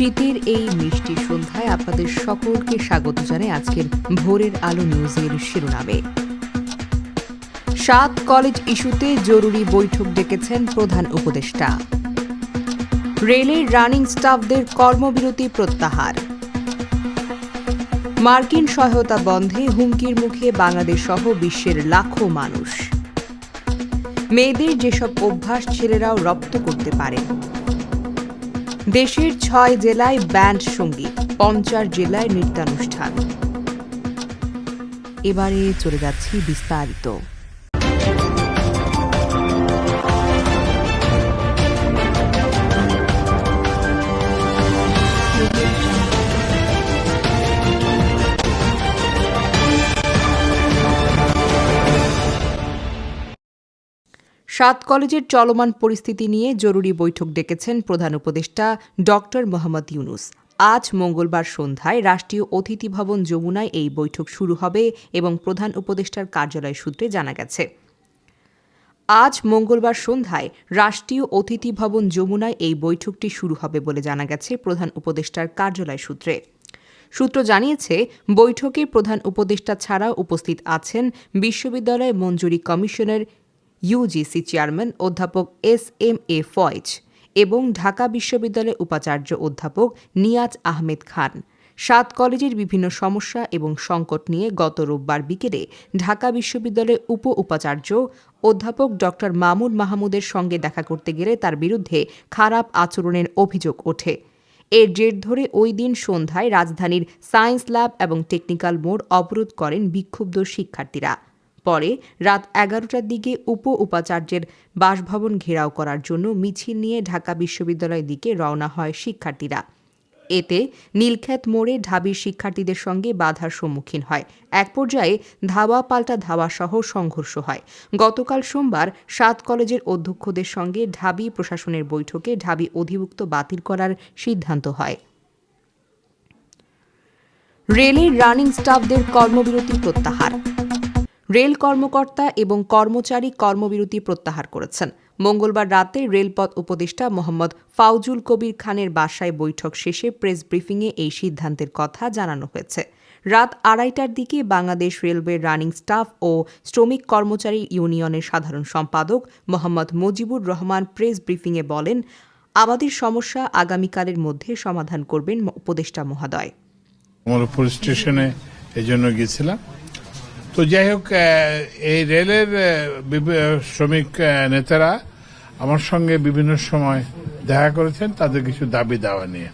শীতের এই মিষ্টি সন্ধ্যায় আপনাদের সকলকে স্বাগত জানাই আজকের ভোরের আলো নিউজের শিরোনামে। সাত কলেজ ইস্যুতে জরুরি বৈঠক ডেকেছেন প্রধান উপদেষ্টা। রেলের রানিং স্টাফদের কর্মবিরতি প্রত্যাহার। মার্কিন সহায়তা বন্ধে হুমকির মুখে বাংলাদেশ সহ বিশ্বের লাখো মানুষ। মেয়েদের যেসব অভ্যাস ছেলেরাও রপ্ত করতে পারে। দেশের ছয় জেলায় ব্যান্ড সংগীত পঞ্চাশ জেলায় নৃত্যানুষ্ঠান। এবারে চলে যাচ্ছি বিস্তারিত। সাত কলেজের চলমান পরিস্থিতি নিয়ে জরুরি বৈঠক ডেকেছেন প্রধান উপদেষ্টা ডক্টর মোহাম্মদ ইউনুস। আজ মঙ্গলবার সন্ধ্যায় রাষ্ট্রীয় অতিথি ভবন যমুনায় এই বৈঠক শুরু হবে এবং প্রধান উপদেষ্টার কার্যালয় সূত্রে জানা গেছে। আজ মঙ্গলবার সন্ধ্যায় রাষ্ট্রীয় অতিথি ভবন যমুনায় এই বৈঠকটি শুরু হবে বলে জানা গেছে প্রধান উপদেষ্টার কার্যালয় সূত্রে। সূত্র জানিয়েছে, বৈঠকে প্রধান উপদেষ্টা ছাড়া উপস্থিত আছেন বিশ্ববিদ্যালয় মঞ্জুরি কমিশনের ইউজিসি চেয়ারম্যান অধ্যাপক এস এম এ ফয়েজ এবং ঢাকা বিশ্ববিদ্যালয়ের উপাচার্য অধ্যাপক নিয়াজ আহমেদ খান। সাত কলেজের বিভিন্ন সমস্যা এবং সংকট নিয়ে গত রোববার বিকেলে ঢাকা বিশ্ববিদ্যালয়ের উপ উপাচার্য অধ্যাপক ড মামুন মাহমুদের সঙ্গে দেখা করতে গেলে তার বিরুদ্ধে খারাপ আচরণের অভিযোগ ওঠে। এর জের ধরে ওই দিন সন্ধ্যায় রাজধানীর সায়েন্স ল্যাব এবং টেকনিক্যাল মোড় অবরোধ করেন বিক্ষুব্ধ শিক্ষার্থীরা। পরে রাত এগারোটার দিকে উপ উপাচার্যের বাসভবন ঘেরাও করার জন্য মিছিল নিয়ে ঢাকা বিশ্ববিদ্যালয়ের দিকে রওনা হয় শিক্ষার্থীরা। এতে নীলক্ষেত মোড়ে ঢাবির শিক্ষার্থীদের সঙ্গে বাধার সম্মুখীন হয়। এক পর্যায়ে ধাওয়া পাল্টা ধাওয়া সহ সংঘর্ষ হয়। গতকাল সোমবার সাত কলেজের অধ্যক্ষদের সঙ্গে ঢাবি প্রশাসনের বৈঠকে ঢাবি অধিভুক্ত বাতিল করার সিদ্ধান্ত হয়। রেলের রানিং স্টাফদের কর্মবিরতি প্রত্যাহার। রেল কর্মকর্তা এবং কর্মচারী কর্মবিরতি প্রত্যাহার করেছেন। মঙ্গলবার রাতে রেলপথ উপদেষ্টা মোহাম্মদ ফাউজুল কবির খানের বাসায় বৈঠক শেষে প্রেস ব্রিফিংয়ে এই সিদ্ধান্তের কথা জানানো হয়েছে। রাত আড়াইটার দিকে বাংলাদেশ রেলওয়ের রানিং স্টাফ ও শ্রমিক কর্মচারী ইউনিয়নের সাধারণ সম্পাদক মোহাম্মদ মুজিবুর রহমান প্রেস ব্রিফিংয়ে বলেন, আমাদের সমস্যা আগামীকালের মধ্যে সমাধান করবেন উপদেষ্টা মহোদয়। স্টেশনে এই জন্য গেছিলাম তো যাই হোক এই রেলের শ্রমিক নেতারা আমার সঙ্গে বিভিন্ন সময় দেখা করেছেন, তাদের কিছু দাবি দেওয়া নিয়ে।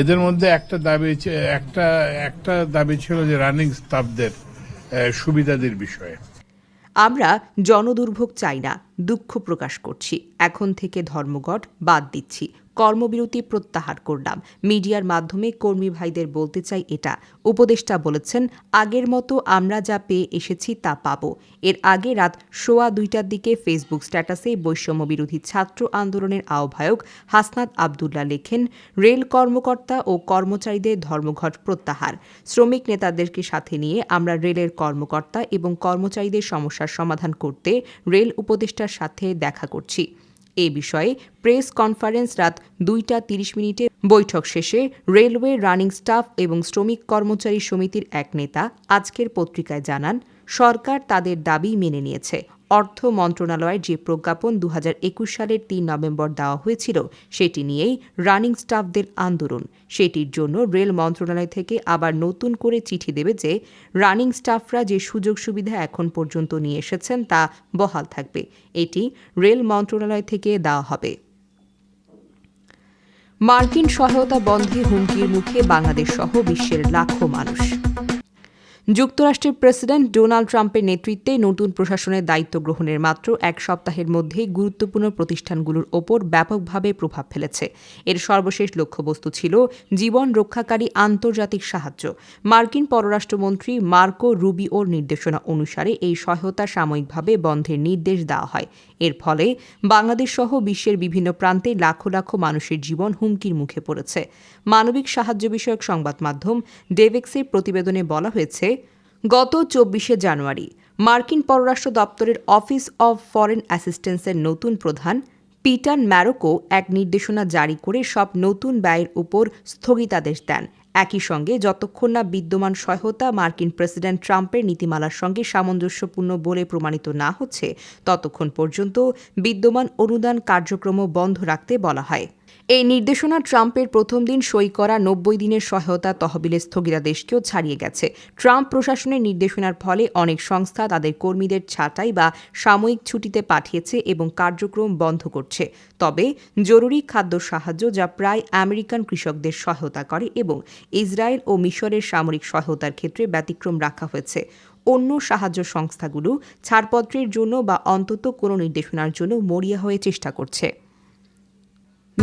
এদের মধ্যে একটা দাবি একটা একটা দাবি ছিল যে রানিং স্টাফদের সুবিধাদের বিষয়ে। আমরা জনদুর্ভোগ চাই না, দুঃখ প্রকাশ করছি। এখন থেকে ধর্মঘট বাদ দিচ্ছি। কর্মবিরতি প্রত্যাহার করলাম। মিডিয়ার মাধ্যমে কর্মী ভাইদের বলতে চাই এটা। উপদেষ্টা বলেছেন, আগের মতো আমরা যা পেয়ে এসেছি তা পাব। এর আগে রাত সোয়া দুইটার দিকে ফেসবুক স্ট্যাটাসে বৈষম্য বিরোধী ছাত্র আন্দোলনের আহ্বায়ক হাসনাত আবদুল্লাহ লেখেন, রেল কর্মকর্তা ও কর্মচারীদের ধর্মঘট প্রত্যাহার। শ্রমিক নেতাদেরকে সাথে নিয়ে আমরা রেলের কর্মকর্তা এবং কর্মচারীদের সমস্যার সমাধান করতে রেল উপদেষ্টার সাথে দেখা করছি। এ বিষয়ে প্রেস কনফারেন্স রাত দুইটা তিরিশ মিনিটে। বৈঠক শেষে রেলওয়ে রানিং স্টাফ এবং শ্রমিক কর্মচারী সমিতির এক নেতা আজকের পত্রিকায় জানান, সরকার তাদের দাবি মেনে নিয়েছে। অর্থ মন্ত্রণালয়ের যে প্রজ্ঞাপন দু হাজার একুশ সালের তিন নভেম্বর দেওয়া হয়েছিল, সেটি নিয়েই রানিং স্টাফদের আন্দোলন। সেটির জন্য রেল মন্ত্রণালয় থেকে আবার নতুন করে চিঠি দেবে যে, রানিং স্টাফরা যে সুযোগ সুবিধা এখন পর্যন্ত নিয়ে এসেছেন তা বহাল থাকবে। এটি রেল মন্ত্রণালয় থেকে দেওয়া হবে। মার্কিন সহায়তা বন্ধে হুমকির মুখে বাংলাদেশ সহ বিশ্বের লাখো মানুষ। যুক্তরাষ্ট্রের প্রেসিডেন্ট ডোনাল্ড ট্রাম্পের নেতৃত্বে নতুন প্রশাসনের দায়িত্ব গ্রহণের মাত্র এক সপ্তাহের মধ্যেই গুরুত্বপূর্ণ প্রতিষ্ঠানগুলোর ওপর ব্যাপকভাবে প্রভাব ফেলেছে। এর সর্বশেষ লক্ষ্যবস্তু ছিল জীবন রক্ষাকারী আন্তর্জাতিক সাহায্য। মার্কিন পররাষ্ট্রমন্ত্রী মার্কো রুবিওর নির্দেশনা অনুসারে এই সহায়তা সাময়িকভাবে বন্ধের নির্দেশ দেওয়া হয়। এর ফলে বাংলাদেশ সহ বিশ্বের বিভিন্ন প্রান্তে লাখো লাখো মানুষের জীবন হুমকির মুখে পড়েছে। মানবিক সাহায্য বিষয়ক সংবাদ মাধ্যম ডেভেক্সের প্রতিবেদনে বলা হয়েছে গত চব্বিশে জানুয়ারি, মার্কিন পররাষ্ট্র দপ্তরের অফিস অব ফরেন অ্যাসিস্ট্যান্সের নতুন প্রধান পিটার ম্যারোকো এক নির্দেশনা জারি করে সব নতুন ব্যয়ের উপর স্থগিতাদেশ দেন। একই সঙ্গে যতক্ষণ না বিদ্যমান সহায়তা মার্কিন প্রেসিডেন্ট ট্রাম্পের নীতিমালার সঙ্গে সামঞ্জস্যপূর্ণ বলে প্রমাণিত না হচ্ছে, ততক্ষণ পর্যন্ত বিদ্যমান অনুদান কার্যক্রম বন্ধ রাখতে বলা হয়। এই নির্দেশনা ট্রাম্পের প্রথম দিন সই করা নব্বই দিনের সহায়তা তহবিলের স্থগিতাদেশকেও ছাড়িয়ে গেছে। ট্রাম্প প্রশাসনের নির্দেশনার ফলে অনেক সংস্থা তাদের কর্মীদের ছাঁটাই বা সাময়িক ছুটিতে পাঠিয়েছে এবং কার্যক্রম বন্ধ করছে। তবে জরুরি খাদ্য সাহায্য যা প্রায় আমেরিকান কৃষকদের সহায়তা করে এবং ইসরায়েল ও মিশরের সামরিক সহায়তার ক্ষেত্রে ব্যতিক্রম রাখা হয়েছে। অন্য সাহায্য সংস্থাগুলো ছাড়পত্রের জন্য বা অন্তত কোনো নির্দেশনার জন্য মরিয়া হয়ে চেষ্টা করছে।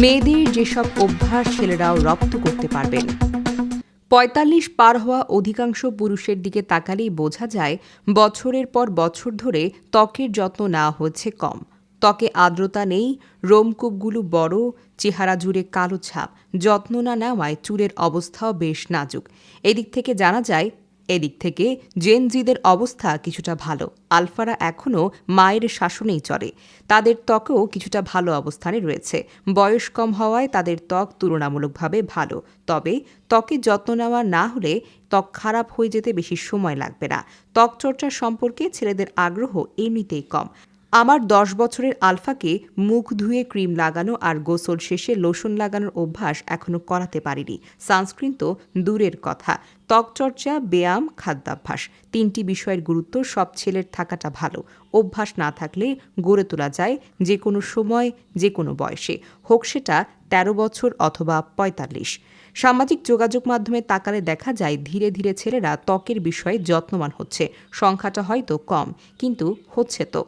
মেয়েদের যেসব অভ্যাস ছেলেরাও রপ্ত করতে পারবেন। পঁয়তাল্লিশ পার হওয়া অধিকাংশ পুরুষের দিকে তাকালেই বোঝা যায়, বছরের পর বছর ধরে ত্বকের যত্ন নেওয়া হচ্ছে কম। ত্বকে আর্দ্রতা নেই রোমকূপগুলো বড়, চেহারা জুড়ে কালো ছাপ, যত্ন না নেওয়ায় চুলের অবস্থাও বেশ নাজুক। এদিক থেকে জানা যায় এদিক থেকে জেনজিদের অবস্থা কিছুটা ভালো। আলফারা এখনও মায়ের শাসনেই চলে। তাদের ত্বকেও কিছুটা ভালো অবস্থানে রয়েছে। বয়স কম হওয়ায় তাদের ত্বক তুলনামূলকভাবে ভালো। তবে ত্বকে যত্ন নেওয়া না হলে ত্বক খারাপ হয়ে যেতে বেশি সময় লাগবে না। ত্বক চর্চা সম্পর্কে ছেলেদের আগ্রহ এমনিতেই কম। আমার দশ বছরের আলফাকে মুখ ধুয়ে ক্রিম লাগানো আর গোসল শেষে লোশন লাগানোর অভ্যাস এখনও করাতে পারিনি। সানস্ক্রিন তো দূরের কথা। ত্বকচর্চা, ব্যায়াম, খাদ্যাভ্যাস তিনটি বিষয়ের গুরুত্ব সব ছেলের থাকাটা ভালো। অভ্যাস না থাকলে গড়ে তোলা যায় যে কোনো সময় যে কোনো বয়সে। হোক সেটা তেরো বছর অথবা পঁয়তাল্লিশ। সামাজিক যোগাযোগ মাধ্যমে তাকালে দেখা যায় ধীরে ধীরে ছেলেরা ত্বকের বিষয়ে যত্নবান হচ্ছে। সংখ্যাটা হয়তো কম, কিন্তু হচ্ছে তো।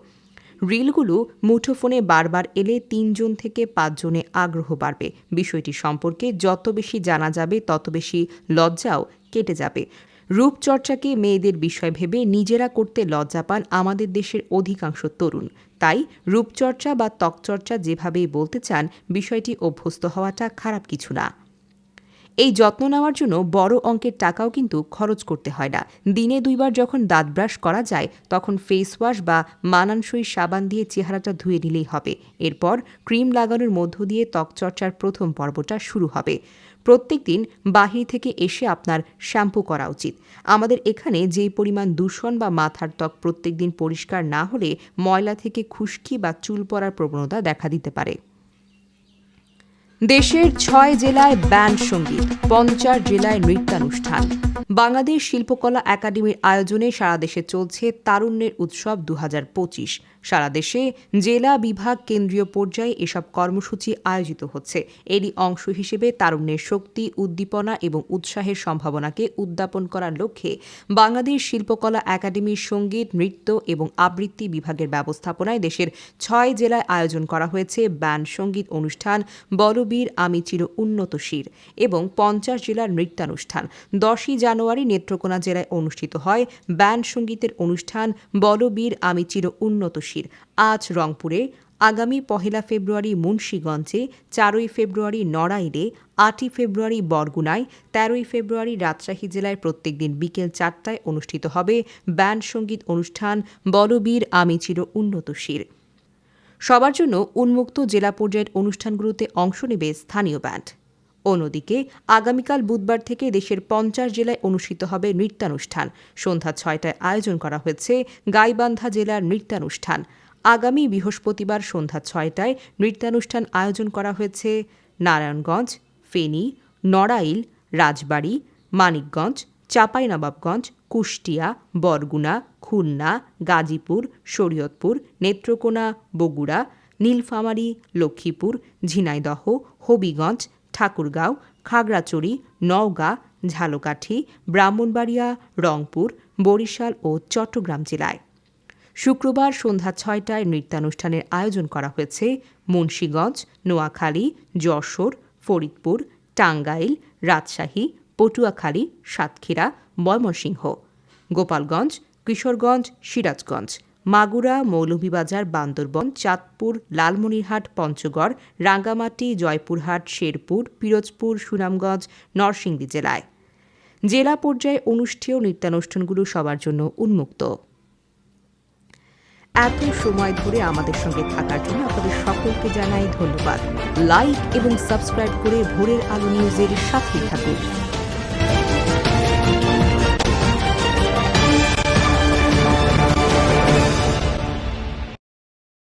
রিলগুলো মুঠোফোনে বারবার এলে তিনজন থেকে পাঁচজনে আগ্রহ বাড়বে। বিষয়টি সম্পর্কে যত বেশি জানা যাবে, তত বেশি লজ্জাও কেটে যাবে। রূপচর্চাকে মেয়েদের বিষয় ভেবে নিজেরা করতে লজ্জা পান আমাদের দেশের অধিকাংশ তরুণ। তাই রূপচর্চা বা ত্বকচর্চা যেভাবেই বলতে চান, বিষয়টি অভ্যস্ত হওয়াটা খারাপ কিছু না। এই যত্ন নেওয়ার জন্য বড় অঙ্কের টাকাও কিন্তু খরচ করতে হয় না। দিনে দুইবার যখন দাঁত ব্রাশ করা যায়, তখন ফেস ওয়াশ বা মানানসই সাবান দিয়ে চেহারাটা ধুয়ে নিলেই হবে। এরপর ক্রিম লাগানোর মধ্য দিয়ে ত্বক চর্চার প্রথম পর্বটা শুরু হবে। প্রত্যেক দিন বাহির থেকে এসে আপনার শ্যাম্পু করা উচিত। আমাদের এখানে যেই পরিমাণ দূষণ বা মাথার ত্বক প্রত্যেক দিন পরিষ্কার না হলে ময়লা থেকে খুশকি বা চুল পড়ার প্রবণতা দেখা দিতে পারে। দেশের ছয় জেলায় ব্যান্ড সংগীত, পঞ্চাশ জেলায় নৃত্যানুষ্ঠান। বাংলাদেশ শিল্পকলা একাডেমির আয়োজনে সারা দেশে চলছে তারুণ্যের উৎসব দু হাজার পঁচিশ। সারা দেশে জেলা বিভাগ কেন্দ্রীয় পর্যায়ে এসব কর্মসূচি আয়োজিত হচ্ছে। এরই অংশ হিসেবে তারুণ্যের শক্তি, উদ্দীপনা এবং উৎসাহের সম্ভাবনাকে উদ্যাপন করার লক্ষ্যে বাংলাদেশ শিল্পকলা একাডেমির সংগীত, নৃত্য এবং আবৃত্তি বিভাগের ব্যবস্থাপনায় দেশের ছয় জেলায় আয়োজন করা হয়েছে ব্যান্ড সংগীত অনুষ্ঠান বলবীর আমি চির উন্নতশীর এবং পঞ্চাশ জেলার নৃত্যানুষ্ঠান। দশই জানুয়ারি নেত্রকোনা জেলায় অনুষ্ঠিত হয় ব্যান্ড সঙ্গীতের অনুষ্ঠান বলবীর আমি চির উন্নতশীর আজ রংপুরে, আগামী পহেলা ফেব্রুয়ারি মুন্সীগঞ্জে, চারই ফেব্রুয়ারি নড়াইলে, আটই ফেব্রুয়ারি বরগুনায়, তেরোই ফেব্রুয়ারি রাজশাহী জেলায় প্রত্যেক দিন বিকেল চারটায় অনুষ্ঠিত হবে ব্যান্ড সংগীত অনুষ্ঠান বলবীর আমি চির উন্নতশীর সবার জন্য উন্মুক্ত জেলা পর্যায়ের অনুষ্ঠানগুলোতে অংশ নেবে স্থানীয় ব্যান্ড। অন্যদিকে, আগামীকাল বুধবার থেকে দেশের পঞ্চাশ জেলায় অনুষ্ঠিত হবে নৃত্যানুষ্ঠান। সন্ধ্যা ছয়টায় আয়োজন করা হয়েছে গাইবান্ধা জেলার নৃত্যানুষ্ঠান। আগামী বৃহস্পতিবার সন্ধ্যা ছয়টায় নৃত্যানুষ্ঠান আয়োজন করা হয়েছে নারায়ণগঞ্জ, ফেনী, নড়াইল, রাজবাড়ী, মানিকগঞ্জ, চাঁপাইনবাবগঞ্জ, কুষ্টিয়া, বরগুনা, খুলনা, গাজীপুর, শরীয়তপুর, নেত্রকোনা, বগুড়া, নীলফামারী, লক্ষ্মীপুর, ঝিনাইদহ, হবিগঞ্জ ঠাকুরগাঁও, খাগড়াছড়ি, নওগাঁ, ঝালকাঠি, ব্রাহ্মণবাড়িয়া, রংপুর, বরিশাল ও চট্টগ্রাম জেলায়। শুক্রবার সন্ধ্যা ছয়টায় নৃত্যানুষ্ঠানের আয়োজন করা হয়েছে মুন্সীগঞ্জ, নোয়াখালী, যশোর, ফরিদপুর, টাঙ্গাইল, রাজশাহী, পটুয়াখালী, সাতক্ষীরা, ময়মনসিংহ, গোপালগঞ্জ, কিশোরগঞ্জ, সিরাজগঞ্জ মাগুরা, মৌলভীবাজার, বান্দরবন, চাঁদপুর, লালমনিরহাট, পঞ্চগড়, রাঙ্গামাটি, জয়পুরহাট, শেরপুর, পিরোজপুর, সুনামগঞ্জ, নরসিংদী জেলায়। জেলা পর্যায়ে অনুষ্ঠেয় নৃত্যানুষ্ঠানগুলো সবার জন্য উন্মুক্ত। এত সময় ধরে আমাদের সঙ্গে থাকার জন্য আপনাদের সকলকে জানাই ধন্যবাদ। লাইক এবং সাবস্ক্রাইব করে ভোরের আলো নিউজের সাথেই থাকুন।